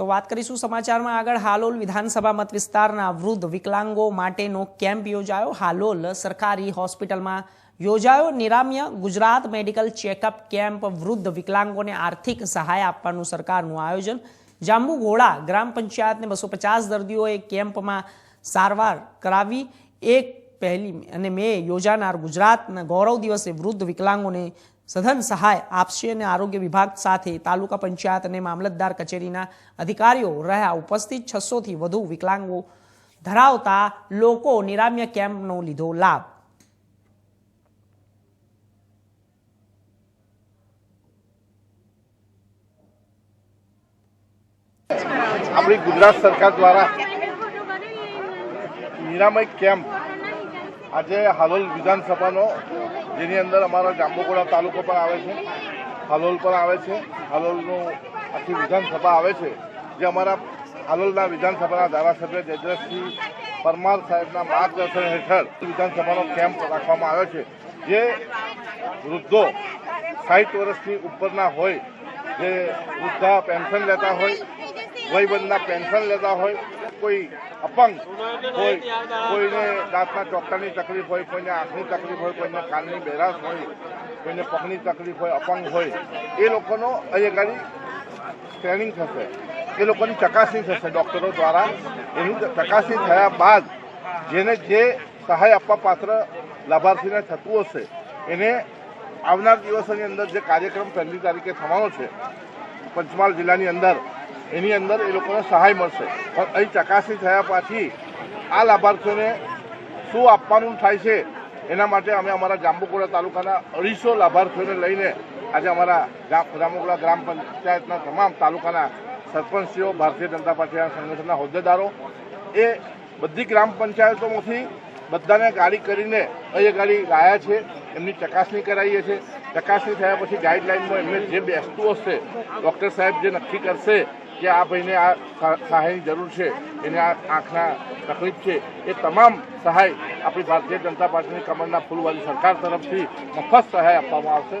તો વાત કરીશું સમાચારમાં આગળ. હાલોલ વિધાનસભા મત વિસ્તારના વૃદ્ધ વિકલાંગો માટેનો કેમ્પ યોજાયો. હાલોલ સરકારી હોસ્પિટલમાં યોજાયો. Niramay Gujarat medical checkup camp વૃદ્ધ વિકલાંગોને આર્થિક સહાય આપવાનું સરકારનું આયોજન. જાંબુઘોડા ગ્રામ પંચાયતને બસો પચાસ દર્દીઓએ કેમ્પમાં સારવાર કરાવી. એક પહેલી અને મે યોજાનાર ગુજરાતના ગૌરવ દિવસે વૃદ્ધ વિકલાંગોને સઘન સહાય આપશે અને આરોગ્ય વિભાગ સાથે તાલુકા પંચાયત અને મામલતદાર કચેરીના અધિકારીઓ રહ્યા. ઉપસ્થિત છસોથી વધુ વિકલાંગો ધરાવતા લોકો નિરામ્ય કેમ્પનો લીધો લાભ. આપણી ગુજરાત સરકાર દ્વારા નિરામય કેમ્પ આજે હાલોલ વિધાનસભાનો, જેની અંદર અમારા જાંબુકોડા તાલુકો પણ આવે છે, હાલોલ પણ આવે છે, હાલોલનું આખી વિધાનસભા આવે છે, જે અમારા હાલોલના વિધાનસભાના ધારાસભ્ય જયદ્રસિંહ પરમાર સાહેબના માર્ગદર્શન હેઠળ વિધાનસભાનો કેમ્પ રાખવામાં આવ્યો છે. જે વૃદ્ધો સાઠ વર્ષથી ઉપરના હોય, જે વૃદ્ધા પેન્શન લેતા હોય વયબંધના પેન્શન લેતા હોય, કોઈ અપંગ હોય, કોઈને દાંતના ચોકટાની તકલીફ હોય, કોઈને આંખની તકલીફ હોય, કોઈને કાનની બેરાશ હોય, કોઈને પગની તકલીફ હોય, અપંગ હોય, એ લોકોનો અહીંયા ટ્રેનિંગ થશે. એ લોકોની ચકાસણી થશે ડૉક્ટરો દ્વારા. એની ચકાસણી થયા બાદ જેને જે સહાય આપવા પાત્ર લાભાર્થીને થતું હશે, એને આવનાર દિવસોની અંદર જે કાર્યક્રમ પહેલી તારીખે થવાનો છે, પંચમહાલ જિલ્લાની અંદર એની અંદર એ લોકોને સહાય મળશે. પણ અહીં ચકાસણી થયા પછી આ લાભાર્થીઓને શું આપવાનું થાય છે, એના માટે અમે અમારા જાંબુકોડા તાલુકાના અઢીસો લાભાર્થીઓને લઈને આજે અમારા જાંબુકોડા ગ્રામ પંચાયતના તમામ તાલુકાના સરપંચીઓ, ભારતીય જનતા પાર્ટીના સંગઠનના હોદ્દેદારો, એ બધી ગ્રામ પંચાયતોમાંથી બધાને ગાડી કરીને અહીંયા ગાડી લાયા છે, એમની ચકાસણી કરાવીએ છીએ ચકાસણી થયા પછી ગાઈડલાઇનમાં એમને જે બેસતું હશે, ડૉક્ટર સાહેબ જે નક્કી કરશે કે આ ભાઈને આ સહાયની જરૂર છે, એને આ આંખના તકલીફ છે, એ તમામ સહાય આપણી ભારતીય જનતા પાર્ટીની કમરના ફૂલવાળી સરકાર તરફથી મફત સહાય આપવામાં આવશે.